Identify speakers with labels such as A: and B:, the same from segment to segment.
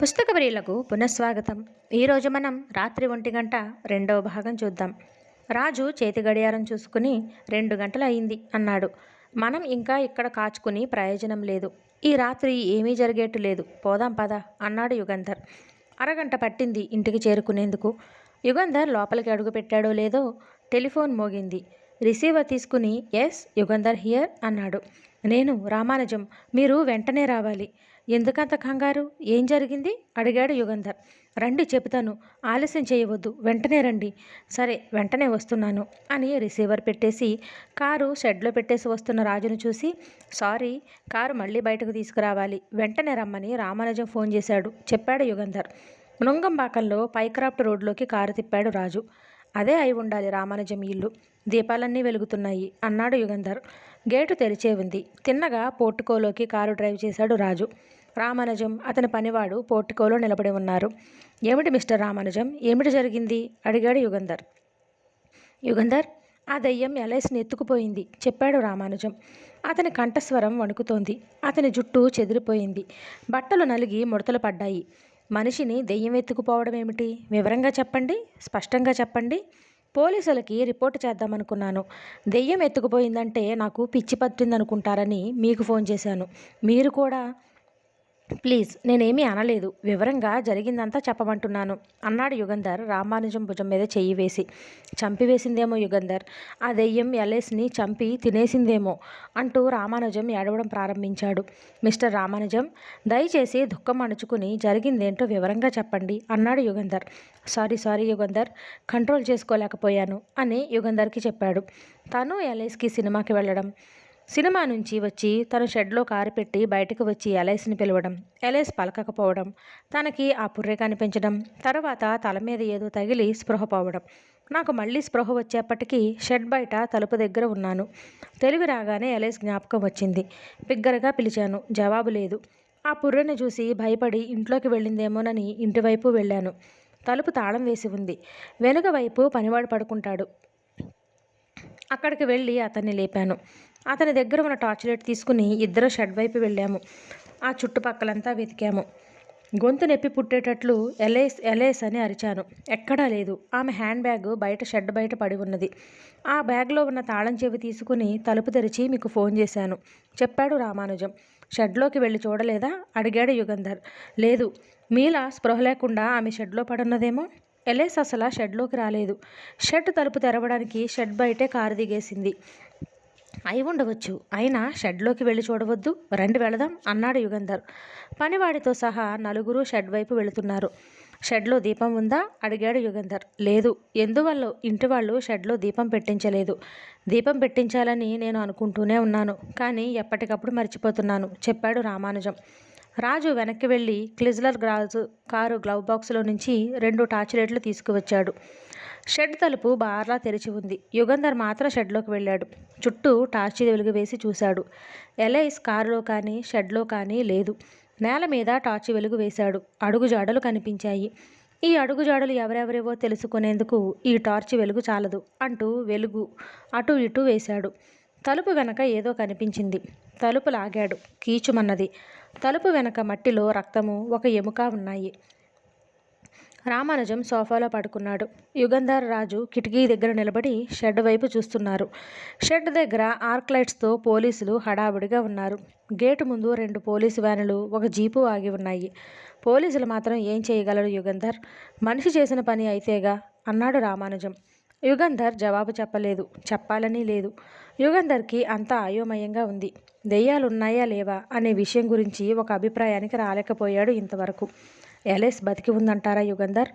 A: పుస్తక ప్రియులకు పునఃస్వాగతం. ఈరోజు మనం రాత్రి ఒంటి గంట రెండవ భాగం చూద్దాం. రాజు చేతి గడియారం చూసుకుని రెండు గంటలు అయింది అన్నాడు. మనం ఇంకా ఇక్కడ కాచుకుని ప్రయోజనం లేదు. ఈ రాత్రి ఏమీ జరిగేట్టు లేదు. పోదాం పద అన్నాడు యుగంధర్. అరగంట పట్టింది ఇంటికి చేరుకునేందుకు. యుగంధర్ లోపలికి అడుగుపెట్టాడో లేదో టెలిఫోన్ మోగింది. రిసీవర్ తీసుకుని ఎస్ యుగంధర్ హియర్ అన్నాడు. నేను రామానుజం. మీరు వెంటనే రావాలి. ఎందుకంత కంగారు? ఏం జరిగింది? అడిగాడు యుగంధర్. రండి చెబుతాను. ఆలస్యం చేయవద్దు. వెంటనే రండి. సరే వెంటనే వస్తున్నాను అని రిసీవర్ పెట్టేసి కారు షెడ్లో పెట్టేసి వస్తున్న రాజును చూసి సారీ కారు మళ్ళీ బయటకు తీసుకురావాలి. వెంటనే రమ్మని రామానుజం ఫోన్ చేశాడు. చెప్పాడు యుగంధర్. మృంగంబాకంలో పైక్రాఫ్ట్ రోడ్లోకి కారు తిప్పాడు రాజు. అదే అయి ఉండాలి రామానుజం ఇల్లు. దీపాలన్నీ వెలుగుతున్నాయి అన్నాడు యుగంధర్. గేటు తెరిచే ఉంది. తిన్నగా పోర్టుకోలోకి కారు డ్రైవ్ చేశాడు రాజు. రామానుజం అతని పనివాడు పోర్టుకోలో నిలబడి ఉన్నారు. ఏమిటి మిస్టర్ రామానుజం? ఏమిటి జరిగింది? అడిగాడు యుగంధర్. యుగంధర్ ఆ దయ్యం ఎలైస్ని ఎత్తుకుపోయింది చెప్పాడు రామానుజం. అతని కంఠస్వరం వణుకుతోంది అతని జుట్టు చెదిరిపోయింది బట్టలు నలిగి ముడతలు పడ్డాయి. మనిషిని దెయ్యం ఎత్తుకుపోవడం ఏమిటి? వివరంగా చెప్పండి స్పష్టంగా చెప్పండి. పోలీసులకి రిపోర్ట్ చేద్దామనుకున్నాను. దెయ్యం ఎత్తుకుపోయిందంటే నాకు పిచ్చి పట్టిందనుకుంటారని మీకు ఫోన్ చేశాను. మీరు కూడా ప్లీజ్ నేనేమీ అనలేదు. వివరంగా జరిగిందంతా చెప్పమంటున్నాను. అన్నాడు యుగంధర్ రామానుజం భుజం మీద చెయ్యి వేసి. చంపివేసిందేమో యుగంధర్. ఆ దెయ్యం ఎల్ఎస్ని చంపి తినేసిందేమో అంటూ రామానుజం ఏడవడం ప్రారంభించాడు. మిస్టర్ రామానుజం దయచేసి దుఃఖం అణుచుకుని జరిగిందేంటో వివరంగా చెప్పండి అన్నాడు Yugandhar. Sorry sorry Yugandhar control చేసుకోలేకపోయాను అని యుగంధర్కి చెప్పాడు. తను ఎల్ఐస్కి సినిమాకి వెళ్ళడం. సినిమా నుంచి వచ్చి తను షెడ్లో కారు పెట్టి బయటకు వచ్చి ఎలైస్ని పిలవడం ఎలైస్ పలకకపోవడం తనకి ఆ పుర్రె కనిపించడం తర్వాత తల మీద ఏదో తగిలి స్పృహ పోవడం. నాకు మళ్ళీ స్పృహ వచ్చేప్పటికీ షెడ్ బయట తలుపు దగ్గర ఉన్నాను. తెలివి రాగానే ఎలైస్ జ్ఞాపకం వచ్చింది. బిగ్గరగా పిలిచాను. జవాబు లేదు. ఆ పుర్రెను చూసి భయపడి ఇంట్లోకి వెళ్ళిందేమోనని ఇంటివైపు వెళ్ళాను. తలుపు తాళం వేసి ఉంది. వెనుక వైపు పనివాడు పడుకుంటాడు. అక్కడికి వెళ్ళి అతన్ని లేపాను. అతని దగ్గర ఉన్న టార్చ్ లైట్ తీసుకుని ఇద్దరు షెడ్ వైపు వెళ్ళాము. ఆ చుట్టుపక్కలంతా వెతికాము. గొంతు నొప్పి పుట్టేటట్లు ఎలేస్ ఎలేస్ అని అరిచాను. ఎక్కడా లేదు. ఆమె హ్యాండ్ బ్యాగ్ బయట షెడ్ బయట పడి ఉన్నది. ఆ బ్యాగ్లో ఉన్న తాళం చెవి తీసుకుని తలుపు తెరిచి మీకు ఫోన్ చేశాను. చెప్పాడు రామానుజం. షెడ్లోకి వెళ్ళి చూడలేదా? అడిగాడు యుగంధర్. లేదు. మీలా స్పృహ లేకుండా ఆమె షెడ్లో పడున్నదేమో? ఎలేస్ అసలు షెడ్లోకి రాలేదు. షెడ్ తలుపు తెరవడానికి షెడ్ బయటే కారు దిగేసింది. అయి ఉండవచ్చు. అయినా షెడ్లోకి వెళ్ళి చూడవద్దు. రండి వెళదాం అన్నాడు యుగంధర్. పనివాడితో సహా నలుగురు షెడ్ వైపు వెళుతున్నారు. షెడ్లో దీపం ఉందా? అడిగాడు యుగంధర్. లేదు. ఎందువల్ల? ఇంటి వాళ్ళు షెడ్లో దీపం పెట్టించలేదు. దీపం పెట్టించాలని నేను అనుకుంటూనే ఉన్నాను. కానీ ఎప్పటికప్పుడు మర్చిపోతున్నాను. చెప్పాడు రామానుజం. రాజు వెనక్కి వెళ్ళి క్లిజ్లర్ గ్రాజు కారు గ్లవ్ బాక్స్లో నుంచి రెండు టార్చ్ లైట్లు తీసుకువచ్చాడు. షెడ్ తలుపు బార్లా తెరిచి ఉంది. యుగంధర్ మాత్రం షెడ్లోకి వెళ్ళాడు. చుట్టూ టార్చి వెలుగు వేసి చూశాడు. ఎలైస్ కారులో కానీ షెడ్లో కానీ లేదు. నేల మీద టార్చి వెలుగు వేశాడు. అడుగుజాడలు కనిపించాయి. ఈ అడుగుజాడలు ఎవరెవరేవో తెలుసుకునేందుకు ఈ టార్చి వెలుగు చాలదు అంటూ వెలుగు అటు ఇటు వేశాడు. తలుపు వెనక ఏదో కనిపించింది. తలుపు లాగాడు. కీచుమన్నది. తలుపు వెనక మట్టిలో రక్తము ఒక ఎముక ఉన్నాయి. రామానుజం సోఫాలో పడుకున్నాడు. యుగంధర్ రాజు కిటికీ దగ్గర నిలబడి షెడ్ వైపు చూస్తున్నారు. షెడ్ దగ్గర ఆర్క్ లైట్స్తో పోలీసులు హడావుడిగా ఉన్నారు. గేటు ముందు రెండు పోలీసు వ్యానులు ఒక జీపు ఆగి ఉన్నాయి. పోలీసులు మాత్రం ఏం చేయగలరు యుగంధర్? మనిషి చేసిన పని అయితేగా అన్నాడు రామానుజం. యుగంధర్ జవాబు చెప్పలేదు చెప్పాలని లేదు. యుగంధర్కి అంతా అయోమయంగా ఉంది. దెయ్యాలున్నాయా లేవా అనే విషయం గురించి ఒక అభిప్రాయానికి రాలేకపోయాడు ఇంతవరకు. ఎలెస్ బతికి ఉందంటారా యుగంధర్?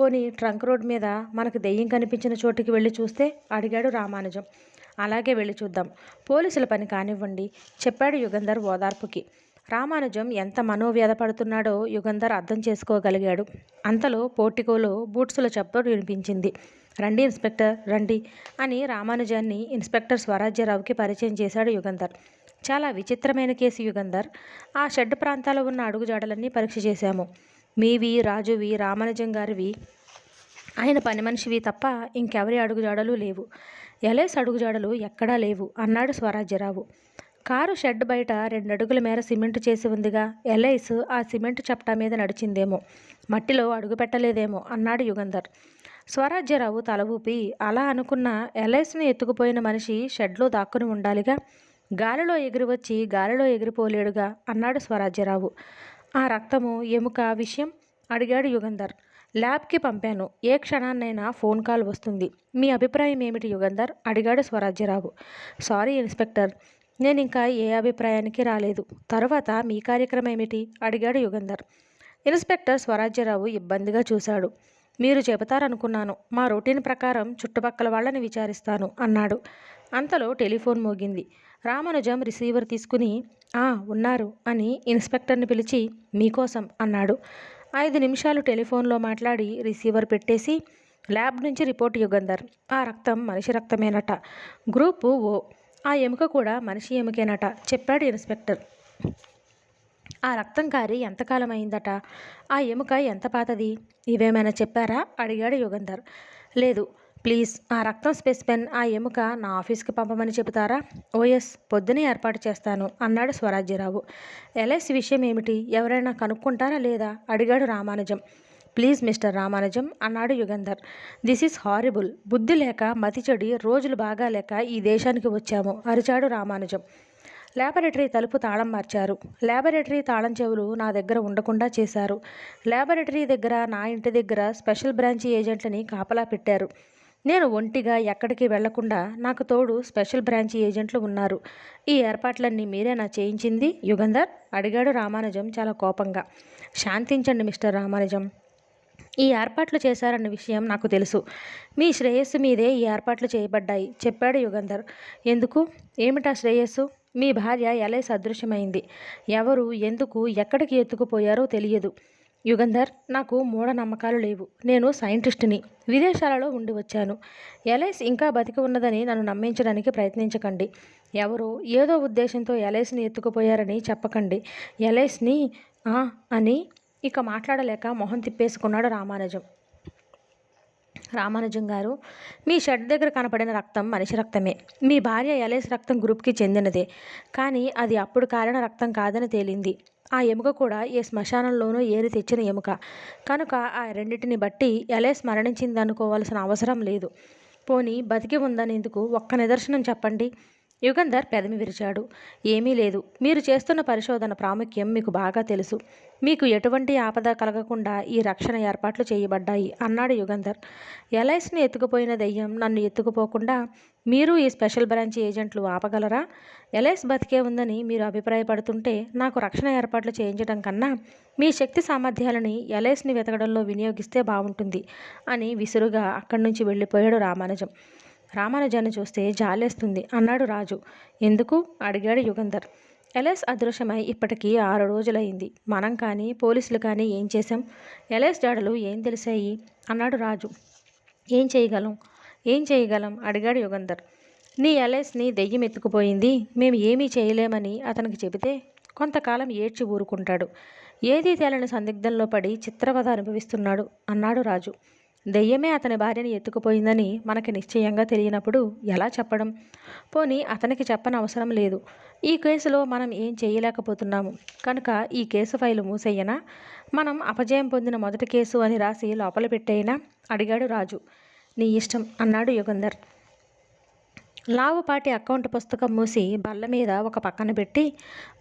A: పోనీ ట్రంక్ రోడ్ మీద మనకు దెయ్యం కనిపించిన చోటుకి వెళ్ళి చూస్తే అడిగాడు రామానుజం. అలాగే వెళ్ళి చూద్దాం. పోలీసుల పని కానివ్వండి చెప్పాడు యుగంధర్ ఓదార్పుకి. రామానుజం ఎంత మనోవ్యధ పడుతున్నాడో యుగంధర్ అర్థం చేసుకోగలిగాడు. అంతలో పోర్టికోలో బూట్సుల చప్పుడు వినిపించింది. రండి ఇన్స్పెక్టర్ రండి అని రామానుజాన్ని ఇన్స్పెక్టర్ స్వరాజ్యరావుకి పరిచయం చేశాడు యుగంధర్. చాలా విచిత్రమైన కేసు యుగంధర్. ఆ షెడ్ ప్రాంతాల్లో ఉన్న అడుగుజాడలన్నీ పరీక్ష చేశాము. మీవి రాజువి రామానుజం గారివి ఆయన పని మనిషివి తప్ప ఇంకెవరి అడుగుజాడలు లేవు. ఎలేస్ అడుగుజాడలు ఎక్కడా లేవు అన్నాడు స్వరాజ్యరావు. కారు షెడ్ బయట రెండడుగుల మేర సిమెంట్ చేసి ఉందిగా. ఎలైస్ ఆ సిమెంట్ చప్టా మీద నడిచిందేమో. మట్టిలో అడుగు పెట్టలేదేమో అన్నాడు యుగంధర్. స్వరాజ్యరావు తల ఊపి అలా అనుకున్న ఎలైస్ను ఎత్తుకుపోయిన మనిషి షెడ్లో దాక్కుని ఉండాలిగా. గాలిలో ఎగిరి వచ్చి గాలిలో ఎగిరిపోలేడుగా అన్నాడు స్వరాజ్యరావు. ఆ రక్తము ఎముక విషయం అడిగాడు యుగంధర్. ల్యాబ్కి పంపాను. ఏ క్షణాన్నైనా ఫోన్ కాల్ వస్తుంది. మీ అభిప్రాయం ఏమిటి యుగంధర్? అడిగాడు స్వరాజ్యరావు. Sorry inspector. నేను ఇంకా ఏ అభిప్రాయానికి రాలేదు. తర్వాత మీ కార్యక్రమం ఏమిటి? అడిగాడు యుగంధర్. ఇన్స్పెక్టర్ స్వరాజ్యరావు ఇబ్బందిగా చూశాడు. మీరు చెబుతారనుకున్నాను. మా రొటీన్ ప్రకారం చుట్టుపక్కల వాళ్ళని విచారిస్తాను అన్నాడు. అంతలో టెలిఫోన్ మోగింది. రామానుజం రిసీవర్ తీసుకుని ఆ ఉన్నారు అని ఇన్స్పెక్టర్ని పిలిచి మీకోసం అన్నాడు. ఐదు నిమిషాలు టెలిఫోన్లో మాట్లాడి రిసీవర్ పెట్టేసి ల్యాబ్ నుంచి రిపోర్ట్ యుగంధర్. ఆ రక్తం మనిషి రక్తమేనట. గ్రూపు ఓ. ఆ ఎముక కూడా మనిషి ఎముకేనట చెప్పాడు ఇన్స్పెక్టర్. ఆ రక్తం కారి ఎంతకాలం అయిందట? ఆ ఎముక ఎంత పాతది? ఇవేమైనా చెప్పారా? అడిగాడు యుగంధర్. లేదు. ప్లీజ్ ఆ రక్తం స్పెసిమెన్ ఆ ఎముక నా ఆఫీస్కి పంపమని చెబుతారా? ఓఎస్ పొద్దునే ఏర్పాటు చేస్తాను అన్నాడు స్వరాజ్యరావు. ఎల్ఐసి విషయం ఏమిటి? ఎవరైనా కనుక్కుంటారా లేదా? అడిగాడు రామానుజం. ప్లీజ్ మిస్టర్ రామానుజం అన్నాడు యుగంధర్. This is horrible. బుద్ధి లేక మతి చెడి రోజులు బాగా లేక ఈ దేశానికి వచ్చాము అరిచాడు రామానుజం. ల్యాబొరేటరీ తలుపు తాళం మార్చారు. ల్యాబొరేటరీ తాళం చెవులు నా దగ్గర ఉండకుండా చేశారు. ల్యాబొరేటరీ దగ్గర నా ఇంటి దగ్గర స్పెషల్ బ్రాంచ్ ఏజెంట్లని కాపలా పెట్టారు. నేను ఒంటిగా ఎక్కడికి వెళ్ళకుండా నాకు తోడు స్పెషల్ బ్రాంచ్ ఏజెంట్లు ఉన్నారు. ఈ ఏర్పాట్లన్నీ మీరేనా చేయించింది? యుగంధర్? అడిగాడు రామానుజం చాలా కోపంగా. శాంతించండి మిస్టర్ రామానుజం. ఈ ఏర్పాట్లు చేశారన్న విషయం నాకు తెలుసు. మీ శ్రేయస్సు మీదే ఈ ఏర్పాట్లు చేయబడ్డాయి చెప్పాడు యుగంధర్. ఎందుకు? ఏమిటా శ్రేయస్సు? మీ భార్య ఎలా సదృశ్యమైంది. ఎవరు ఎందుకు ఎక్కడికి ఎత్తుకుపోయారో తెలియదు. యుగంధర్ నాకు మూఢనమ్మకాలు లేవు. నేను సైంటిస్టుని. విదేశాలలో ఉండి వచ్చాను. ఎలైస్ ఇంకా బతికి ఉన్నదని నన్ను నమ్మించడానికి ప్రయత్నించకండి. ఎవరో ఏదో ఉద్దేశంతో ఎలైస్ని ఎత్తుకుపోయారని చెప్పకండి. ఎలైస్ని "ఆ" అని ఇక మాట్లాడలేక మొహం తిప్పేసుకున్నాడు రామానుజం. రామానుజం గారు మీ షర్ట్ దగ్గర కనపడిన రక్తం మనిషి రక్తమే. మీ భార్య ఎలేస్ రక్తం గ్రూప్కి చెందినదే. కానీ అది అప్పుడు కారిన రక్తం కాదని తేలింది. ఆ ఎముక కూడా ఏ శ్మశానంలోనూ ఏరి తెచ్చిన ఎముక. కనుక ఆ రెండింటిని బట్టి ఎలేస్ మరణించిందనుకోవాల్సిన అవసరం లేదు. పోనీ బతికి ఉందనేందుకు ఒక్క నిదర్శనం చెప్పండి. యుగంధర్ పెదమి విరిచాడు. ఏమీ లేదు. మీరు చేస్తున్న పరిశోధన ప్రాముఖ్యం మీకు బాగా తెలుసు. మీకు ఎటువంటి ఆపద కలగకుండా ఈ రక్షణ ఏర్పాట్లు చేయబడ్డాయి అన్నాడు యుగంధర్. ఎలైస్ని ఎత్తుకుపోయిన దెయ్యం నన్ను ఎత్తుకుపోకుండా మీరు ఈ స్పెషల్ బ్రాంచ్ ఏజెంట్లు ఆపగలరా? ఎలైస్ బతికే ఉందని మీరు అభిప్రాయపడుతుంటే నాకు రక్షణ ఏర్పాట్లు చేయించడం కన్నా మీ శక్తి సామర్థ్యాలని ఎలైస్ని వెతకడంలో వినియోగిస్తే బాగుంటుంది అని విసురుగా అక్కడి నుంచి వెళ్ళిపోయాడు రామానుజం. రామానుజాన్ని చూస్తే జాలేస్తుంది అన్నాడు రాజు. ఎందుకు? అడిగాడు యుగంధర్. ఎలెస్ అదృశ్యమై ఇప్పటికీ ఆరు రోజులైంది. మనం కానీ పోలీసులు కానీ ఏం చేశాం? ఎలైస్ జాడలు ఏం తెలిసాయి? అన్నాడు రాజు. ఏం చేయగలం? ఏం చేయగలం? అడిగాడు యుగంధర్. నీ ఎలైస్ని దెయ్యం ఎత్తుకుపోయింది. మేము ఏమీ చేయలేమని అతనికి చెబితే కొంతకాలం ఏడ్చి ఊరుకుంటాడు. ఏదీ తేలని సందిగ్ధంలో పడి చిత్రవద అనుభవిస్తున్నాడు అన్నాడు రాజు. దెయ్యమే అతని భార్యని ఎత్తుకుపోయిందని మనకి నిశ్చయంగా తెలియనప్పుడు ఎలా చెప్పడం? పోనీ అతనికి చెప్పని అవసరం లేదు. ఈ కేసులో మనం ఏం చేయలేకపోతున్నాము? కనుక ఈ కేసు ఫైలు మూసేయనా? మనం అపజయం పొందిన మొదటి కేసు అని రాసి లోపల పెట్టేయనా? అడిగాడు రాజు. నీ ఇష్టం అన్నాడు యుగంధర్. లావుపాటి అకౌంట్ పుస్తకం మూసి బల్ల మీద ఒక పక్కన పెట్టి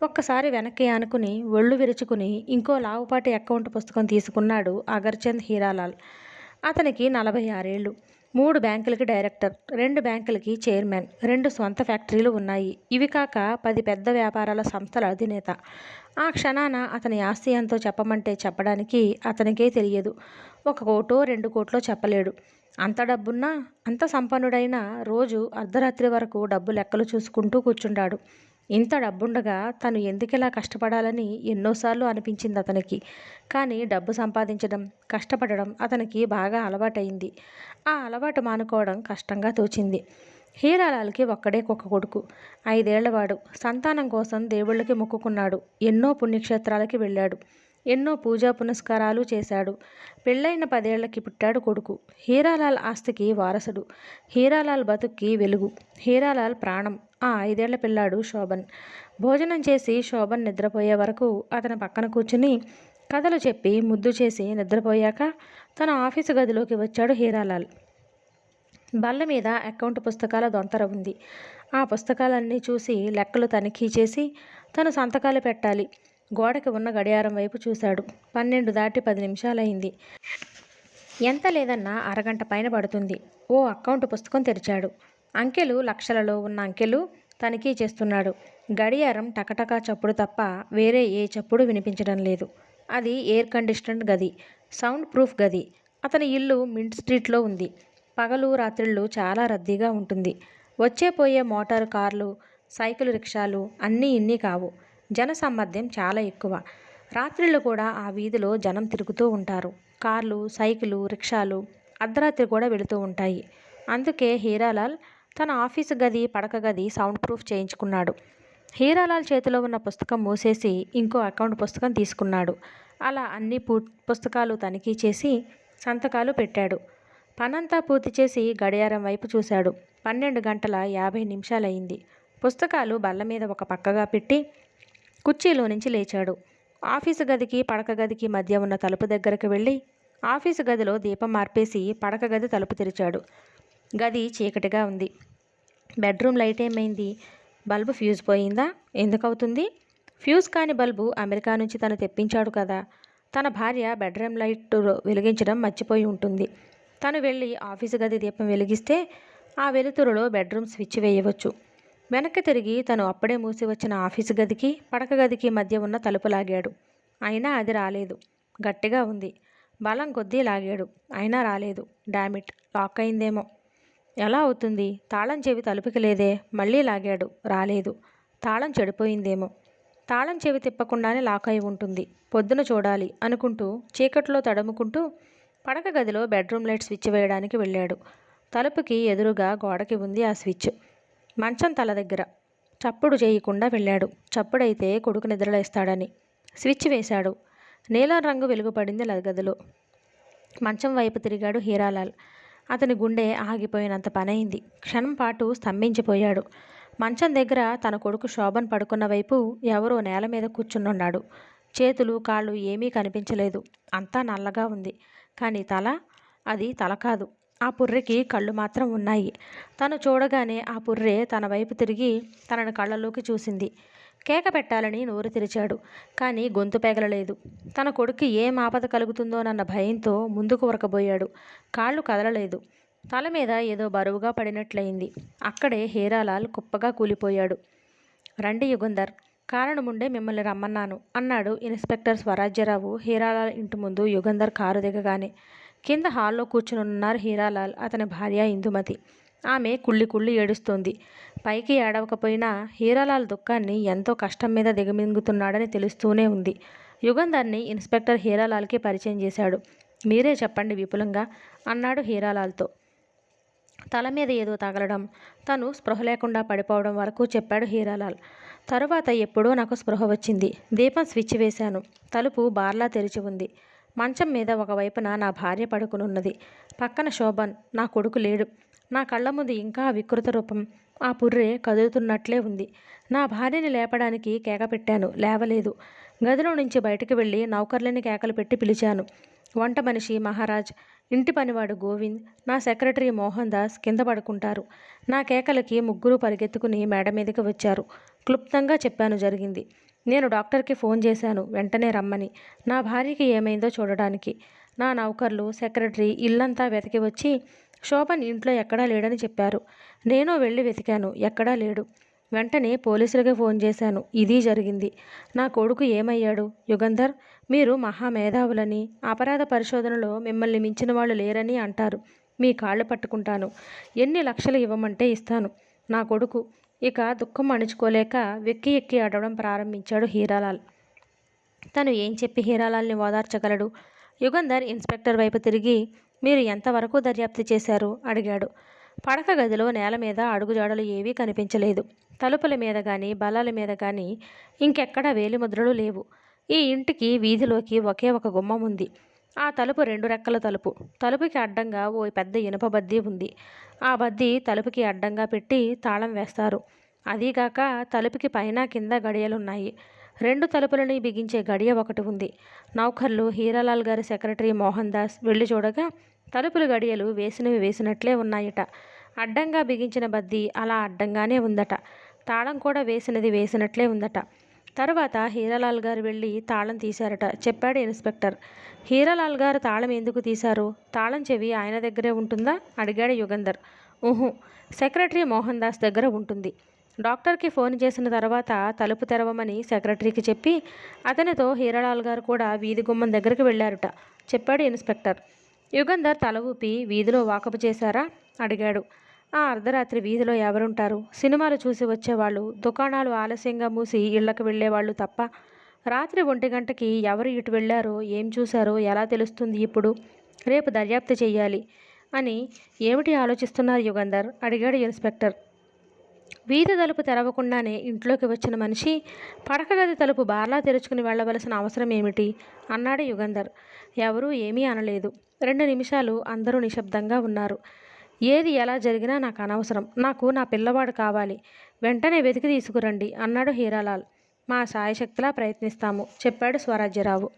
A: ఒక్కసారి వెనక్కి ఆనుకుని ఒళ్ళు విరుచుకుని ఇంకో లావుపాటి అకౌంట్ పుస్తకం తీసుకున్నాడు అగర్చంద్ హీరాలాల్. అతనికి నలభై ఆరేళ్ళు. మూడు బ్యాంకులకి డైరెక్టర్ రెండు బ్యాంకులకి చైర్మన్ రెండు సొంత ఫ్యాక్టరీలు ఉన్నాయి. ఇవి కాక పది పెద్ద వ్యాపారాల సంస్థల అధినేత. ఆ క్షణాన అతని ఆస్తి ఎంతో చెప్పమంటే చెప్పడానికి అతనికే తెలియదు. ఒక కోటో రెండు కోట్లో చెప్పలేడు. అంత డబ్బున్నా అంత సంపన్నుడైనా రోజు అర్ధరాత్రి వరకు డబ్బు లెక్కలు చూసుకుంటూ కూర్చుంటాడు. ఇంత డబ్బుండగా తను ఎందుకిలా కష్టపడాలని ఎన్నోసార్లు అనిపించింది అతనికి. కానీ డబ్బు సంపాదించడం కష్టపడడం అతనికి బాగా అలవాటైంది ఆ అలవాటు మానుకోవడం కష్టంగా తోచింది. హీరాలాల్కి ఒక్కడే కుక్క కొడుకు. ఐదేళ్ళవాడు. సంతానం కోసం దేవుళ్ళకి మొక్కుకున్నాడు. ఎన్నో పుణ్యక్షేత్రాలకి వెళ్ళాడు. ఎన్నో పూజా పునస్కారాలు చేశాడు. పెళ్ళైన పదేళ్ళకి పుట్టాడు కొడుకు. హీరాలాల్ ఆస్తికి వారసుడు. హీరాలాల్ బతుక్కి వెలుగు. హీరాలాల్ ప్రాణం. ఆ ఐదేళ్ళ పిల్లాడు శోభన్. భోజనం చేసి శోభన్ నిద్రపోయే వరకు అతని పక్కన కూర్చుని కథలు చెప్పి ముద్దు చేసి నిద్రపోయాక తన ఆఫీసు గదిలోకి వచ్చాడు హీరాలాల్. బల్ల మీద అకౌంట్ పుస్తకాల దొంతర ఉంది. ఆ పుస్తకాలన్నీ చూసి లెక్కలు తనిఖీ చేసి తను సంతకాలు పెట్టాలి. గోడకి ఉన్న గడియారం వైపు చూశాడు. పన్నెండు దాటి పది నిమిషాలైంది ఎంత లేదన్నా అరగంట పైన పడుతుంది. ఓ అకౌంట్ పుస్తకం తెరిచాడు. అంకెలు లక్షలలో ఉన్న అంకెలు తనిఖీ చేస్తున్నాడు. గడియారం టకటకా చప్పుడు తప్ప వేరే ఏ చప్పుడు వినిపించడం లేదు. అది ఎయిర్ కండిషనర్ గది సౌండ్ ప్రూఫ్ గది. అతని ఇల్లు మింట్ స్ట్రీట్లో ఉంది. పగలు రాత్రిళ్ళు చాలా రద్దీగా ఉంటుంది. వచ్చే పోయే మోటారు కార్లు సైకిల్ రిక్షాలు అన్నీ ఇన్ని కావు. జన సామర్థ్యం చాలా ఎక్కువ. రాత్రిళ్ళు కూడా ఆ వీధిలో జనం తిరుగుతూ ఉంటారు. కార్లు సైకిలు రిక్షాలు అర్ధరాత్రి కూడా వెళుతూ ఉంటాయి. అందుకే హీరాలాల్ తన ఆఫీసు గది పడక గది సౌండ్ ప్రూఫ్ చేయించుకున్నాడు. హీరాలాల్ చేతిలో ఉన్న పుస్తకం మూసేసి ఇంకో అకౌంట్ పుస్తకం తీసుకున్నాడు. అలా అన్ని పు పుస్తకాలు తనిఖీ చేసి సంతకాలు పెట్టాడు. పనంతా పూర్తి చేసి గడియారం వైపు చూశాడు. పన్నెండు గంటల యాభై నిమిషాలయ్యింది పుస్తకాలు బల్ల మీద ఒక పక్కగా పెట్టి కుర్చీలో నుంచి లేచాడు. ఆఫీసు గదికి పడక గదికి మధ్య ఉన్న తలుపు దగ్గరకు వెళ్ళి ఆఫీసు గదిలో దీపం మార్పేసి పడక గది తలుపు తెరిచాడు. గది చీకటిగా ఉంది. బెడ్రూమ్ లైట్ ఏమైంది? బల్బు ఫ్యూజ్ పోయిందా? ఎందుకు అవుతుంది ఫ్యూజ్ కాని బల్బు అమెరికా నుంచి తను తెప్పించాడు కదా. తన భార్య బెడ్రూమ్ లైట్ వెలిగించడం మర్చిపోయి ఉంటుంది. తను వెళ్ళి ఆఫీసు గది దీపం వెలిగిస్తే ఆ వెలుతురులో బెడ్రూమ్ స్విచ్ వేయవచ్చు. వెనక్కి తిరిగి తను అప్పుడే మూసి వచ్చిన ఆఫీసు గదికి పడక గదికి మధ్య ఉన్న తలుపు లాగాడు. అయినా అది రాలేదు. గట్టిగా ఉంది. బలం కొద్దీ లాగాడు. అయినా రాలేదు. డామిట్ లాక్ అయిందేమో. ఎలా అవుతుంది? తాళం చెవి తలుపుకి లేదే. మళ్ళీ లాగాడు. రాలేదు. తాళం చెడిపోయిందేమో. తాళం చెవి తిప్పకుండానే లాక్ అయి ఉంటుంది. పొద్దున చూడాలి అనుకుంటూ చీకట్లో తడుముకుంటూ పడక గదిలో బెడ్రూమ్ లైట్ స్విచ్ వేయడానికి వెళ్ళాడు. తలుపుకి ఎదురుగా గోడకి ఉంది ఆ స్విచ్. మంచం తల దగ్గర. చప్పుడు చేయకుండా వెళ్ళాడు. చప్పుడైతే కొడుకు నిద్రలేస్తాడని స్విచ్ వేశాడు. నీలం రంగు వెలుగుపడింది గదిలో మంచం వైపు తిరిగాడు హీరాలాల్. అతని గుండె ఆగిపోయినంత పనైంది. క్షణం పాటు స్తంభించిపోయాడు. మంచం దగ్గర తన కొడుకు శోభన్ పడుకున్న వైపు ఎవరో నేల మీద కూర్చునున్నాడు. చేతులు కాళ్ళు ఏమీ కనిపించలేదు. అంతా నల్లగా ఉంది. కానీ తల అది తల కాదు. ఆ పుర్రెకి కళ్ళు మాత్రం ఉన్నాయి. తను చూడగానే ఆ పుర్రె తన వైపు తిరిగి తనను కళ్ళలోకి చూసింది. కేక పెట్టాలని నోరు తెరిచాడు కానీ గొంతు పెగలలేదు. తన కొడుకు ఏం ఆపద కలుగుతుందోనన్న భయంతో ముందుకు ఉరకబోయాడు. కాళ్ళు కదలలేదు. తల మీద ఏదో బరువుగా పడినట్లయింది. అక్కడే హీరాలాల్ కుప్పగా కూలిపోయాడు. రండి యుగంధర్ కారణముండే మిమ్మల్ని రమ్మన్నాను అన్నాడు ఇన్స్పెక్టర్ స్వరాజ్యరావు. హీరాలాల్ ఇంటి ముందు యుగంధర్ కారు దిగగానే కింద హాల్లో కూర్చునున్నారు హీరాలాల్ అతని భార్య ఇందుమతి. ఆమె కుళ్ళి కుళ్ళి ఏడుస్తోంది. పైకి ఏడవకపోయినా హీరాలాల్ దుఃఖాన్ని ఎంతో కష్టం మీద దిగమింగుతున్నాడని తెలుస్తూనే ఉంది. యుగంధర్ని ఇన్స్పెక్టర్ హీరాలాల్కి పరిచయం చేశాడు. మీరే చెప్పండి విపులంగా అన్నాడు హీరాలాల్తో. తల మీద ఏదో తగలడం తను స్పృహ లేకుండా పడిపోవడం వరకు చెప్పాడు హీరాలాల్. తరువాత ఎప్పుడో నాకు స్పృహ వచ్చింది. దీపం స్విచ్ వేశాను. తలుపు బార్లా తెరిచి ఉంది. మంచం మీద ఒకవైపున నా భార్య పడుకునున్నది. పక్కన శోభన్ నా కొడుకు లేడు. నా కళ్ళ ముందు ఇంకా వికృత రూపం. ఆ పుర్రె కదులుతున్నట్లే ఉంది. నా భార్యని లేపడానికి కేక పెట్టాను. లేవలేదు. గదిలో నుంచి బయటకు వెళ్ళి నౌకర్లని కేకలు పెట్టి పిలిచాను. వంట మనిషి మహారాజ్ ఇంటి పనివాడు గోవింద్ నా సెక్రటరీ మోహన్ దాస్ కింద పడుకుంటారు. నా కేకలకి ముగ్గురు పరిగెత్తుకుని మేడ మీదకి వచ్చారు. క్లుప్తంగా చెప్పాను జరిగింది. నేను డాక్టర్కి ఫోన్ చేశాను వెంటనే రమ్మని. నా భార్యకి ఏమైందో చూడడానికి. నా నౌకర్లు సెక్రటరీ ఇల్లంతా వెతికి వచ్చి శోభన్ ఇంట్లో ఎక్కడా లేడని చెప్పారు. నేను వెళ్ళి వెతికాను ఎక్కడా లేడు. వెంటనే పోలీసులకి ఫోన్ చేశాను ఇది జరిగింది. నా కొడుకు ఏమయ్యాడు? యుగంధర్ మీరు మహామేధావులని అపరాధ పరిశోధనలో మిమ్మల్ని మించిన వాళ్ళు లేరని అంటారు. మీ కాళ్ళు పట్టుకుంటాను. ఎన్ని లక్షలు ఇవ్వమంటే ఇస్తాను. నా కొడుకు ఇక దుఃఖం అణుచుకోలేక వెక్కి ఎక్కి ఆడడం ప్రారంభించాడు హీరాలాల్. తను ఏం చెప్పి హీరాలాల్ని ఓదార్చగలడు? యుగంధర్ ఇన్స్పెక్టర్ వైపు తిరిగి మీరు ఎంతవరకు దర్యాప్తు చేశారు? అడిగాడు. పడక గదిలో నేల మీద అడుగుజాడలు ఏవీ కనిపించలేదు. తలుపుల మీద కానీ బలాల మీద కానీ ఇంకెక్కడ వేలిముద్రలు లేవు. ఈ ఇంటికి వీధిలోకి ఒకే ఒక గుమ్మం ఉంది. ఆ తలుపు రెండు రెక్కల తలుపు. తలుపుకి అడ్డంగా ఓ పెద్ద ఇనుప బద్దీ ఉంది. ఆ బద్దీ తలుపుకి అడ్డంగా పెట్టి తాళం వేస్తారు. అదీగాక తలుపుకి పైన కింద గడియలున్నాయి. రెండు తలుపులని బిగించే గడియ ఒకటి ఉంది. నౌకర్లు హీరాలాల్ గారి సెక్రటరీ మోహన్ దాస్ వెళ్ళి చూడగా తలుపులు గడియలు వేసినవి వేసినట్లే ఉన్నాయట. అడ్డంగా బిగించిన బద్దీ అలా అడ్డంగానే ఉందట. తాళం కూడా వేసినది వేసినట్లే ఉందట. తర్వాత హీరాలాల్ గారు వెళ్ళి తాళం తీశారట. చెప్పాడు ఇన్స్పెక్టర్. హీరాలాల్ గారు తాళం ఎందుకు తీశారు? తాళం చెవి ఆయన దగ్గరే ఉంటుందా? అడిగాడు యుగంధర్. ఊహు సెక్రటరీ మోహన్ దాస్ దగ్గర ఉంటుంది. డాక్టర్కి ఫోన్ చేసిన తర్వాత తలుపు తెరవమని సెక్రటరీకి చెప్పి అతనితో హీరాలాల్ గారు కూడా వీధి గుమ్మం దగ్గరికి వెళ్ళారట చెప్పాడు ఇన్స్పెక్టర్. యుగంధర్ తల ఊపి వీధిలో వాకపు చేశారా? అడిగాడు. ఆ అర్ధరాత్రి వీధిలో ఎవరుంటారు? సినిమాలు చూసి వచ్చేవాళ్ళు దుకాణాలు ఆలస్యంగా మూసి ఇళ్ళకు వెళ్ళేవాళ్ళు తప్ప. రాత్రి ఒంటి గంటకి ఎవరు ఇటు వెళ్ళారో ఏం చూశారో ఎలా తెలుస్తుంది ఇప్పుడు? రేపు దర్యాప్తు చేయాలి అని ఏమిటి ఆలోచిస్తున్నారు యుగంధర్? అడిగాడు ఇన్స్పెక్టర్. వీధి తలుపు తెరవకుండానే ఇంట్లోకి వచ్చిన మనిషి పడకగది తలుపు బార్లా తెరుచుకుని వెళ్ళవలసిన అవసరం ఏమిటి? అన్నాడు యుగంధర్. ఎవరూ ఏమీ అనలేదు. రెండు నిమిషాలు అందరూ నిశ్శబ్దంగా ఉన్నారు. ఏది ఎలా జరిగినా నాకు అనవసరం. నాకు నా పిల్లవాడు కావాలి. వెంటనే వెతికి తీసుకురండి అన్నాడు హీరాలాల్. మా సాయశక్తిలా ప్రయత్నిస్తాము చెప్పాడు స్వరాజ్యరావు.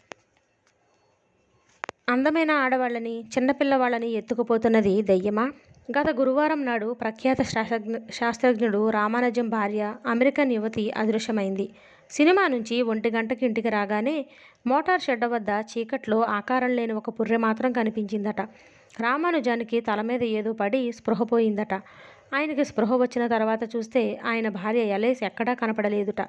A: అందమైన ఆడవాళ్ళని చిన్నపిల్లవాళ్ళని ఎత్తుకుపోతున్నది దయ్యమా? గత గురువారం నాడు ప్రఖ్యాత శాస్త్రజ్ఞ శాస్త్రజ్ఞుడు రామానుజం భార్య అమెరికన్ యువతి అదృశ్యమైంది. సినిమా నుంచి ఒంటి గంటకి ఇంటికి రాగానే మోటార్ షెడ్ వద్ద చీకట్లో ఆకారం లేని ఒక పుర్రె మాత్రం కనిపించిందట. రామానుజానికి తల మీద ఏదో పడి స్పృహ పోయిందట. ఆయనకి స్పృహ వచ్చిన తర్వాత చూస్తే ఆయన భార్య ఎలేస్ ఎక్కడా కనపడలేదుట.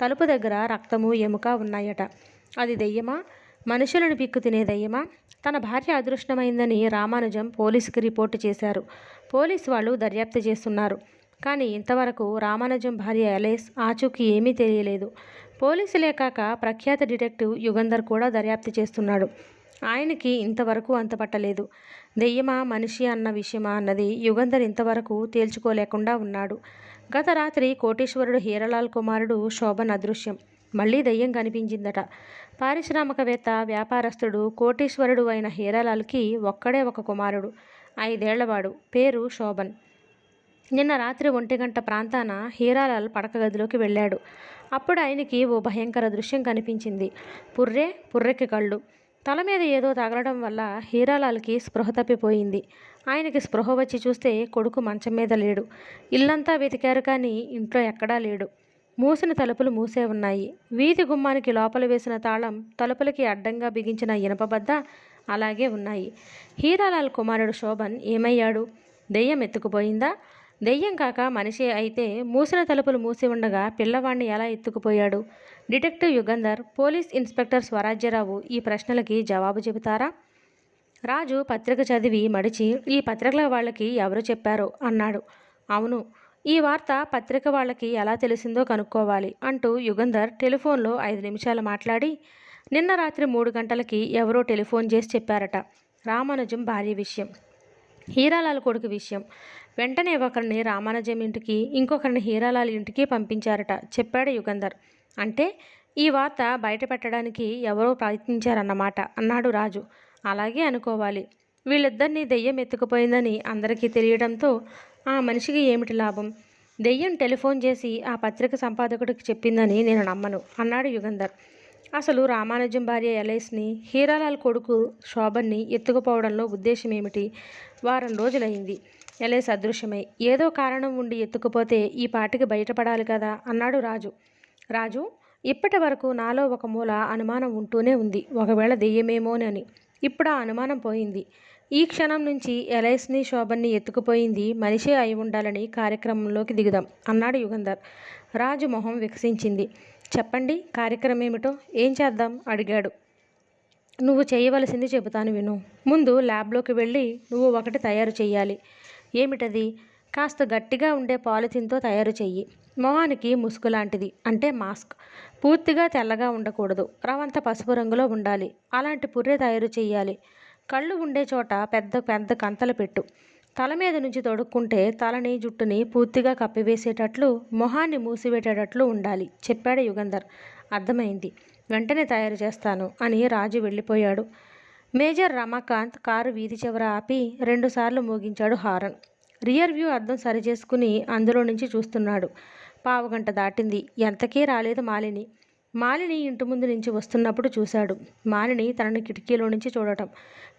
A: తలుపు దగ్గర రక్తము ఎముక ఉన్నాయట. అది దెయ్యమా? మనుషులను పిక్కు తినే దయ్యమా? తన భార్య అదృష్టమైందని రామానుజం పోలీసుకి రిపోర్టు చేశారు. పోలీసు వాళ్ళు దర్యాప్తు చేస్తున్నారు. కానీ ఇంతవరకు రామానుజం భార్య ఎలేస్ ఆచూకీ ఏమీ తెలియలేదు. పోలీసులే కాక ప్రఖ్యాత డిటెక్టివ్ యుగంధర్ కూడా దర్యాప్తు చేస్తున్నాడు. ఆయనకి ఇంతవరకు అంతపట్టలేదు దెయ్యమా మనిషి అన్న విషయమా అన్నది యుగంధర్ ఇంతవరకు తేల్చుకోలేకుండా ఉన్నాడు. గత రాత్రి కోటేశ్వరుడు హీరలాల్ కుమారుడు శోభన్ అదృశ్యం. మళ్ళీ దెయ్యం కనిపించిందట. పారిశ్రామికవేత్త వ్యాపారస్తుడు కోటీశ్వరుడు అయిన హీరాలాల్కి ఒక్కడే ఒక కుమారుడు ఐదేళ్ళవాడు. పేరు శోభన్. నిన్న రాత్రి ఒంటి గంట ప్రాంతాన హీరాలాల్ పడక గదిలోకి వెళ్ళాడు. అప్పుడు ఆయనకి ఓ భయంకర దృశ్యం కనిపించింది. పుర్రే పుర్రెకి కళ్ళు. తల మీద ఏదో తగలడం వల్ల హీరాలాల్కి స్పృహ తప్పిపోయింది. ఆయనకి స్పృహ వచ్చి చూస్తే కొడుకు మంచం మీద లేడు. ఇల్లంతా వెతికారు కానీ ఇంట్లో ఎక్కడా లేడు. మూసిన తలుపులు మూసే ఉన్నాయి. వీధి గుమ్మానికి లోపల వేసిన తాళం తలుపులకి అడ్డంగా బిగించిన ఇనపబద్ద అలాగే ఉన్నాయి. హీరాలాల్ కుమారుడు శోభన్ ఏమయ్యాడు? దెయ్యం ఎత్తుకుపోయిందా? దెయ్యం కాక మనిషి అయితే మూసిన తలుపులు మూసి ఉండగా పిల్లవాణ్ణి ఎలా ఎత్తుకుపోయాడు? Detective Yugandhar police inspector Swarajyarao ఈ ప్రశ్నలకి జవాబు చెబుతారా? రాజు పత్రిక చదివి మడిచి ఈ పత్రికల వాళ్ళకి ఎవరు చెప్పారో? అన్నాడు. అవును ఈ వార్త పత్రిక వాళ్ళకి ఎలా తెలిసిందో కనుక్కోవాలి అంటూ యుగంధర్ టెలిఫోన్లో ఐదు నిమిషాలు మాట్లాడి నిన్న రాత్రి మూడు గంటలకి ఎవరో టెలిఫోన్ చేసి చెప్పారట. రామానుజం భార్య విషయం. హీరాలాల్ కొడుకు విషయం. వెంటనే ఒకరిని రామానుజం ఇంటికి ఇంకొకరిని హీరాలాల్ ఇంటికి పంపించారట చెప్పాడు యుగంధర్. అంటే ఈ వార్త బయట పెట్టడానికి ఎవరో ప్రయత్నించారన్నమాట అన్నాడు రాజు. అలాగే అనుకోవాలి. వీళ్ళిద్దరినీ దెయ్యం ఎత్తుకుపోయిందని అందరికీ తెలియడంతో ఆ మనిషికి ఏమిటి లాభం? దెయ్యం టెలిఫోన్ చేసి ఆ పత్రిక సంపాదకుడికి చెప్పిందని నేను నమ్మను అన్నాడు యుగంధర్. అసలు రామానుజం భార్య ఎలైస్ని హీరాలాల్ కొడుకు శోభన్ని ఎత్తుకుపోవడంలో ఉద్దేశం ఏమిటి వారం రోజులైంది. ఎలైస్ అదృశ్యమై ఏదో కారణం ఉండి ఎత్తుకుపోతే ఈ పాటికి బయటపడాలి కదా అన్నాడు రాజు. రాజు ఇప్పటి వరకు నాలో ఒక మూల అనుమానం ఉంటూనే ఉంది. ఒకవేళ దెయ్యమేమోనని. ఇప్పుడు ఆ అనుమానం పోయింది. ఈ క్షణం నుంచి ఎలైస్ని శోభన్ని ఎత్తుకుపోయింది. మనిషే అయి ఉండాలని కార్యక్రమంలోకి దిగుదాం అన్నాడు యుగంధర్. రాజు మొహం వికసించింది. చెప్పండి కార్యక్రమం ఏమిటో ఏం చేద్దాం? అడిగాడు. నువ్వు చేయవలసింది చెబుతాను విను. ముందు ల్యాబ్లోకి వెళ్ళి నువ్వు ఒకటి తయారు చేయాలి ఏమిటది? కాస్త గట్టిగా ఉండే పాలిథిన్తో తయారు చెయ్యి. మొహానికి ముసుగు లాంటిది అంటే మాస్క్. పూర్తిగా తెల్లగా ఉండకూడదు. రవంత పసుపు రంగులో ఉండాలి. అలాంటి పుర్రె తయారు చేయాలి కళ్ళు ఉండే చోట పెద్ద పెద్ద కంతలు పెట్టు. తల మీద నుంచి తొడుక్కుంటే తలని జుట్టుని పూర్తిగా కప్పివేసేటట్లు మొహాన్ని మూసివేటేటట్లు ఉండాలి చెప్పాడు యుగంధర్. అర్థమైంది. వెంటనే తయారు చేస్తాను అని రాజు వెళ్ళిపోయాడు. మేజర్ రమాకాంత్ కారు వీధి చివర ఆపి రెండుసార్లు మోగించాడు హారన్. రియర్ వ్యూ అర్థం సరిచేసుకుని అందులో నుంచి చూస్తున్నాడు. పావుగంట దాటింది. ఎంతకీ రాలేదు మాలిని. మాలిని ఇంటి ముందు నుంచి వస్తున్నప్పుడు చూశాడు. మాలిని తనని కిటికీలో నుంచి చూడటం.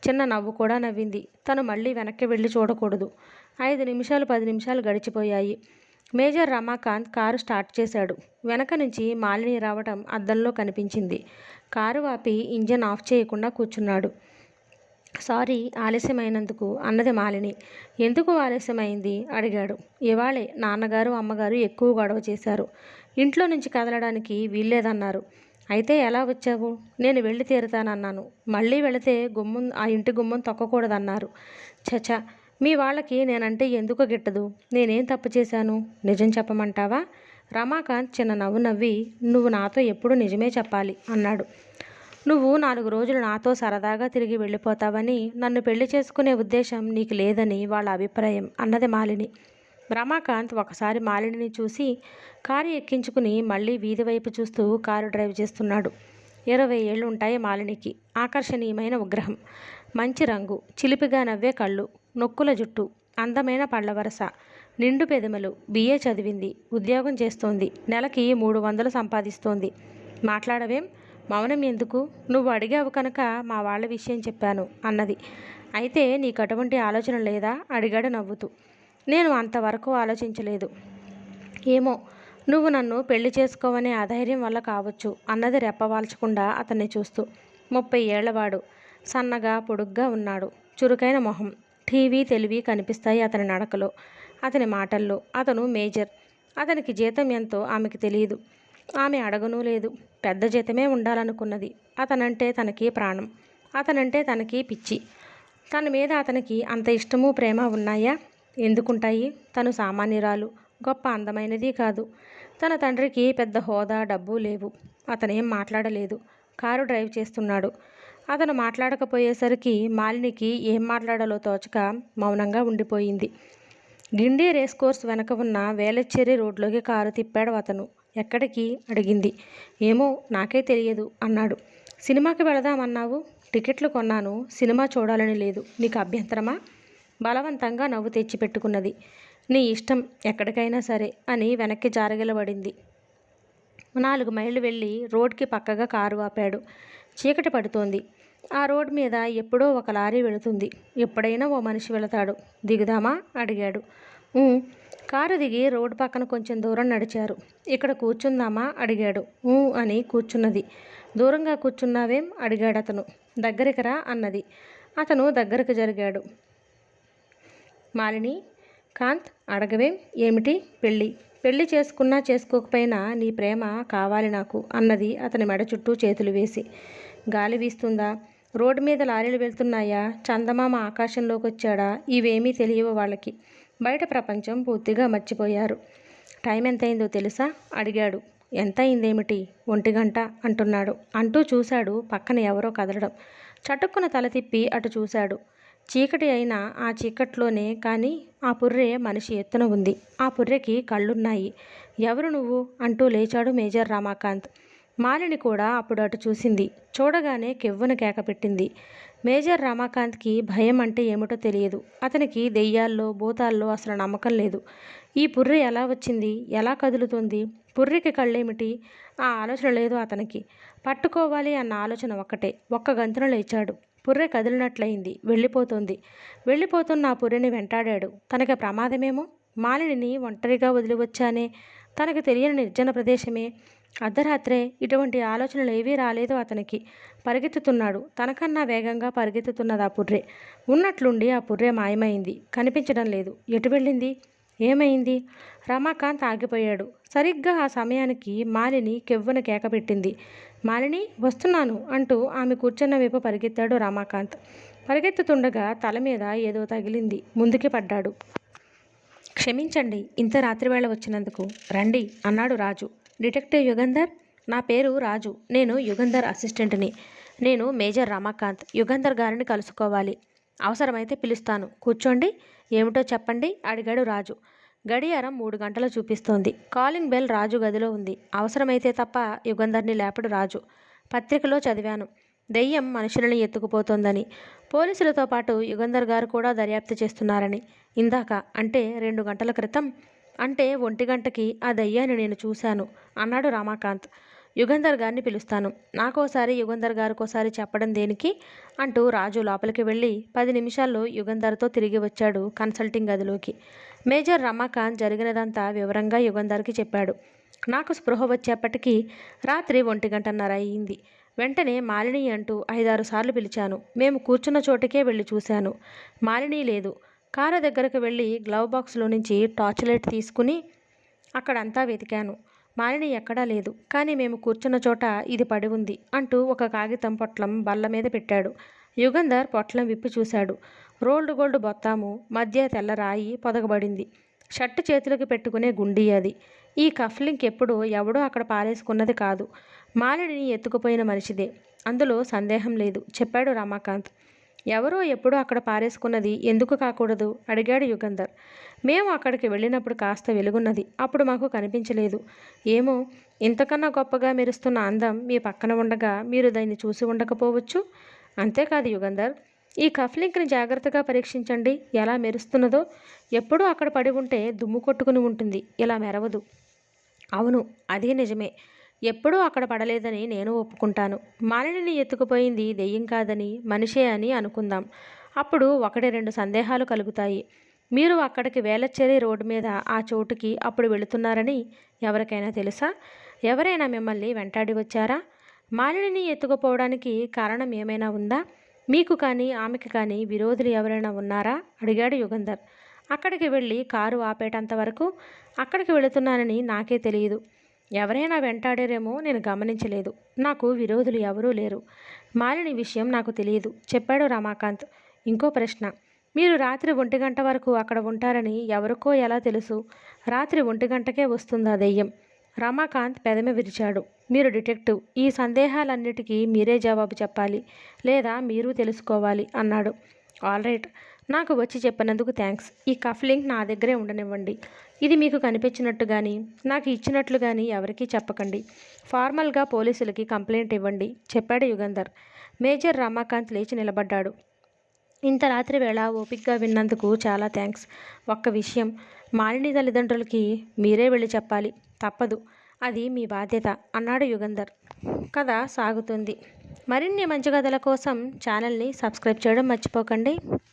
A: చిన్న నవ్వు కూడా నవ్వింది. తను మళ్ళీ వెనక్కి వెళ్ళి చూడకూడదు. ఐదు నిమిషాలు పది నిమిషాలు గడిచిపోయాయి. మేజర్ రమాకాంత్ కారు స్టార్ట్ చేశాడు. వెనక నుంచి మాలిని రావటం అద్దంలో కనిపించింది. కారు ఆపి ఇంజన్ ఆఫ్ చేయకుండా కూర్చున్నాడు. సారీ ఆలస్యమైనందుకు అన్నది మాలిని. ఎందుకు ఆలస్యమైంది? అడిగాడు. ఇవాళే నాన్నగారు అమ్మగారు ఎక్కువ గొడవ చేశారు. ఇంట్లో నుంచి కదలడానికి వీల్లేదన్నారు. అయితే ఎలా వచ్చావు? నేను వెళ్ళి తీరుతానన్నాను. మళ్ళీ వెళితే గుమ్మం ఆ ఇంటి గుమ్మం తొక్కకూడదన్నారు. చచ మీ వాళ్ళకి నేనంటే ఎందుకు గిట్టదు? నేనేం తప్పు చేశాను? నిజం చెప్పమంటావా? రమాకాంత్ చిన్న నవ్వు నవ్వి నువ్వు నాతో ఎప్పుడు నిజమే చెప్పాలి అన్నాడు. నువ్వు నాలుగు రోజులు నాతో సరదాగా తిరిగి వెళ్ళిపోతావని నన్ను పెళ్ళి చేసుకునే ఉద్దేశం నీకు లేదని వాళ్ళ అభిప్రాయం అన్నది మాలిని. రమాకాంత్ ఒకసారి మాలినిని చూసి కారు ఎక్కించుకుని మళ్ళీ వీధి వైపు చూస్తూ కారు డ్రైవ్ చేస్తున్నాడు. ఇరవై ఏళ్ళు ఉంటాయి మాలినికి. ఆకర్షణీయమైన ఉగ్రహం. మంచి రంగు. చిలిపిగా నవ్వే కళ్ళు. నొక్కుల జుట్టు. అందమైన పళ్ళ వరస. నిండు పెదములు. బిఏ చదివింది. ఉద్యోగం చేస్తోంది. నెలకి మూడు వందలు సంపాదిస్తోంది. మాట్లాడవేం? మౌనం ఎందుకు? నువ్వు అడిగావు కనుక మా వాళ్ళ విషయం చెప్పాను అన్నది. అయితే నీకు అటువంటి ఆలోచన లేదా? అడిగాడు నవ్వుతూ. నేను అంతవరకు ఆలోచించలేదు. ఏమో నువ్వు నన్ను పెళ్ళి చేసుకోవనే అధైర్యం వల్ల కావచ్చు అన్నది రెప్పవాల్చకుండా అతన్ని చూస్తూ. ముప్పై ఏళ్ళవాడు. సన్నగా పొడుగ్గా ఉన్నాడు. చురుకైన మొహం. టీవీ తెలివి కనిపిస్తాయి అతని నడకలో అతని మాటల్లో. అతను మేజర్. అతనికి జీతం ఎంతో ఆమెకి తెలియదు. ఆమె అడగనూ లేదు. పెద్ద జీతమే ఉండాలనుకున్నది. అతనంటే తనకి ప్రాణం. అతనంటే తనకి పిచ్చి. తన మీద అతనికి అంత ఇష్టము ప్రేమ ఉన్నాయా? ఎందుకుంటాయి? తను సామాన్యురాలు. గొప్ప అందమైనది కాదు. తన తండ్రికి పెద్ద హోదా డబ్బు లేవు. అతనేం మాట్లాడలేదు. కారు డ్రైవ్ చేస్తున్నాడు. అతను మాట్లాడకపోయేసరికి మాలినికి ఏం మాట్లాడాలో తోచక మౌనంగా ఉండిపోయింది. గిండి రేస్ కోర్స్ వెనక ఉన్న వేలచ్చేరి రోడ్లోకి కారు తిప్పాడు అతను. ఎక్కడికి? అడిగింది. ఏమో నాకే తెలియదు అన్నాడు. సినిమాకి వెళదామన్నావు? టికెట్లు కొన్నాను. సినిమా చూడాలని లేదు. నీకు అభ్యంతరమా? బలవంతంగా నవ్వు తెచ్చిపెట్టుకున్నది నీ ఇష్టం ఎక్కడికైనా సరే అని వెనక్కి జారగలబడింది. నాలుగు మైళ్ళు వెళ్ళి రోడ్కి పక్కగా కారు ఆపాడు. చీకటి పడుతోంది. ఆ రోడ్ మీద ఎప్పుడో ఒక లారీ వెళుతుంది. ఎప్పుడైనా ఓ మనిషి వెళతాడు. దిగుదామా? అడిగాడు. కారు దిగి రోడ్డు పక్కన కొంచెం దూరం నడిచారు. ఇక్కడ కూర్చుందామా? అడిగాడు. ఊ అని కూర్చున్నది. దూరంగా కూర్చున్నావేం? అడిగాడు అతను. దగ్గరికి రా అన్నది. అతను దగ్గరకు జరిగాడు. మాలిని కాంత్ అడగవేం? ఏమిటి? పెళ్ళి. పెళ్ళి చేసుకున్నా చేసుకోకపోయినా నీ ప్రేమ కావాలి నాకు అన్నది అతని మెడ చుట్టూ చేతులు వేసి. గాలి వీస్తుందా? రోడ్డు మీద లారీలు వెళ్తున్నాయా? చందమామ ఆకాశంలోకి వచ్చాడా ఇవేమీ తెలియవు వాళ్ళకి. బయట ప్రపంచం పూర్తిగా మర్చిపోయారు. టైం ఎంతైందో తెలుసా? అడిగాడు. ఎంత అయిందేమిటి ఒంటి గంట అంటున్నాడు. అంటూ చూశాడు పక్కన ఎవరో కదలడం. చటుక్కున తల తిప్పి అటు చూశాడు. చీకటి అయినా ఆ చీకట్లోనే కానీ ఆ పుర్రె మనిషి ఎత్తున ఉంది. ఆ పుర్రెకి కళ్ళున్నాయి. ఎవరు నువ్వు? అంటూ లేచాడు మేజర్ రామాకాంత్. మాలిని కూడా అప్పుడు అటు చూసింది. చూడగానే కెవ్వున కేకపెట్టింది మేజర్ రమాకాంత్కి భయం అంటే ఏమిటో తెలియదు. అతనికి దెయ్యాల్లో భూతాల్లో అసలు నమ్మకం లేదు. ఈ పుర్రె ఎలా వచ్చింది? ఎలా కదులుతుంది? పుర్రెకి కళ్ళేమిటి? ఆ ఆలోచన లేదు అతనికి. పట్టుకోవాలి అన్న ఆలోచన ఒక్కటే. ఒక్క గంతున లేచాడు. పుర్రె కదిలినట్లయింది. వెళ్ళిపోతుంది. వెళ్ళిపోతున్న ఆ పుర్రెని వెంటాడాడు. తనకి ప్రమాదమేమో? మాలిని ఒంటరిగా వదిలి వచ్చానే తనకు తెలియని నిర్జన ప్రదేశమే? అర్ధరాత్రే ఇటువంటి ఆలోచనలు ఏవీ రాలేదు అతనికి. పరిగెత్తుతున్నాడు. తనకన్నా వేగంగా పరిగెత్తుతున్నది ఆ పుర్రే. ఉన్నట్లుండి ఆ పుర్రే మాయమైంది. కనిపించడం లేదు. ఎటు వెళ్ళింది? ఏమైంది? రమాకాంత్ ఆగిపోయాడు. సరిగ్గా ఆ సమయానికి మాలిని కెవ్వున కేక పెట్టింది మాలిని వస్తున్నాను అంటూ ఆమె కూర్చున్న వైపు పరిగెత్తాడు రమాకాంత్. పరిగెత్తుతుండగా తల మీద ఏదో తగిలింది. ముందుకి పడ్డాడు. క్షమించండి ఇంత రాత్రివేళ వచ్చినందుకు. రండి అన్నాడు రాజు. డిటెక్టివ్ యుగంధర్? నా పేరు రాజు. నేను యుగంధర్ అసిస్టెంట్ని. నేను మేజర్ రమాకాంత్. యుగంధర్ గారిని కలుసుకోవాలి. అవసరమైతే పిలుస్తాను. కూర్చోండి. ఏమిటో చెప్పండి. అడిగాడు రాజు. గడియారం మూడు గంటలు చూపిస్తోంది. కాలింగ్ బెల్ రాజు గదిలో ఉంది. అవసరమైతే తప్ప యుగంధర్ని లేపడు రాజు. పత్రికలో చదివాను. దెయ్యం మనుషులని ఎత్తుకుపోతోందని. పోలీసులతో పాటు యుగంధర్ గారు కూడా దర్యాప్తు చేస్తున్నారని. ఇందాక అంటే రెండు గంటల క్రితం అంటే ఒంటి గంటకి ఆ దయ్యాన్ని నేను చూశాను అన్నాడు రామాకాంత్. యుగంధర్ గారిని పిలుస్తాను. నాకోసారి యుగంధర్ గారికోసారి చెప్పడం దేనికి? అంటూ రాజు లోపలికి వెళ్ళి పది నిమిషాల్లో యుగంధర్తో తిరిగి వచ్చాడు కన్సల్టింగ్ గదిలోకి. మేజర్ రమాకాంత్ జరిగినదంతా వివరంగా యుగంధర్కి చెప్పాడు. నాకు స్పృహ వచ్చేప్పటికీ రాత్రి ఒంటి గంటన్నర అయ్యింది. వెంటనే మాలిని అంటూ ఐదారు సార్లు పిలిచాను. మేము కూర్చున్న చోటుకే వెళ్ళి చూశాను. మాలిని లేదు. కారు దగ్గరకు వెళ్ళి గ్లవ్ బాక్స్లో నుంచి టార్చ్ లైట్ తీసుకుని అక్కడంతా వెతికాను. మాలిని ఎక్కడా లేదు. కానీ మేము కూర్చున్న చోట ఇది పడి ఉంది అంటూ ఒక కాగితం పొట్లం బల్ల మీద పెట్టాడు. యుగంధర్ పొట్లం విప్పి చూశాడు. రోల్డ్ గోల్డ్ బొత్తాము మధ్య తెల్ల రాయి పొదగబడింది. షర్టు చేతులకు పెట్టుకునే గుండీ అది. ఈ కఫ్లింక్ ఎప్పుడు ఎవడో అక్కడ పారేసుకున్నది కాదు. మాలిని ఎత్తుకుపోయిన మనిషిదే. అందులో సందేహం లేదు. చెప్పాడు రమాకాంత్. ఎవరో ఎప్పుడో అక్కడ పారేసుకున్నది ఎందుకు కాకూడదు? అడిగాడు యుగంధర్. మేము అక్కడికి వెళ్ళినప్పుడు కాస్త వెలుగున్నది. అప్పుడు మాకు కనిపించలేదు. ఏమో ఇంతకన్నా గొప్పగా మెరుస్తున్న అందం మీ పక్కన ఉండగా మీరు దాన్ని చూసి ఉండకపోవచ్చు? అంతేకాదు యుగంధర్ ఈ కఫ్లింక్ని జాగ్రత్తగా పరీక్షించండి. ఎలా మెరుస్తున్నదో ఎప్పుడూ అక్కడ పడి ఉంటే దుమ్ము కొట్టుకుని ఉంటుంది. ఇలా మెరవదు. అవును అదే నిజమే. ఎప్పుడూ అక్కడ పడలేదని నేను ఒప్పుకుంటాను. మాలిని ఎత్తుకుపోయింది దెయ్యం కాదని మనిషే అని అనుకుందాం. అప్పుడు ఒకటి రెండు సందేహాలు కలుగుతాయి. మీరు అక్కడికి వేలచ్చేరి రోడ్డు మీద ఆ చోటుకి అప్పుడు వెళుతున్నారని ఎవరికైనా తెలుసా? ఎవరైనా మిమ్మల్ని వెంటాడి వచ్చారా? మాలిని ఎత్తుకుపోవడానికి కారణం ఏమైనా ఉందా? మీకు కానీ ఆమెకి కానీ విరోధులు ఎవరైనా ఉన్నారా? అడిగాడు యుగంధర్. అక్కడికి వెళ్ళి కారు ఆపేటంత వరకు అక్కడికి వెళుతున్నానని నాకే తెలియదు. ఎవరైనా వెంటాడారేమో నేను గమనించలేదు. నాకు విరోధులు ఎవరూ లేరు. మాలిని విషయం నాకు తెలియదు. చెప్పాడు రమాకాంత్. ఇంకో ప్రశ్న. మీరు రాత్రి ఒంటి గంట వరకు అక్కడ ఉంటారని ఎవరికో ఎలా తెలుసు? రాత్రి ఒంటి గంటకే వస్తుందా దెయ్యం? రమాకాంత్ పెదమి విరిచాడు. మీరు డిటెక్టివ్. ఈ సందేహాలన్నిటికీ మీరే జవాబు చెప్పాలి. లేదా మీరు తెలుసుకోవాలి అన్నాడు. All right. నాకు వచ్చి చెప్పినందుకు థ్యాంక్స్ ఈ కఫ్ లింక్ నా దగ్గరే ఉండనివ్వండి. ఇది మీకు కనిపించినట్టు కానీ నాకు ఇచ్చినట్లు కానీ ఎవరికీ చెప్పకండి. ఫార్మల్గా పోలీసులకి కంప్లైంట్ ఇవ్వండి చెప్పాడు యుగంధర్. మేజర్ రమాకాంత్ లేచి నిలబడ్డాడు. ఇంత రాత్రి వేళ ఓపిక్గా విన్నందుకు చాలా థ్యాంక్స్. ఒక్క విషయం మాలిని తల్లిదండ్రులకి మీరే వెళ్ళి చెప్పాలి. తప్పదు. అది మీ బాధ్యత అన్నాడు యుగంధర్. కథ సాగుతుంది. మరిన్ని మంచి కథల కోసం ఛానల్ని సబ్స్క్రైబ్ చేయడం మర్చిపోకండి.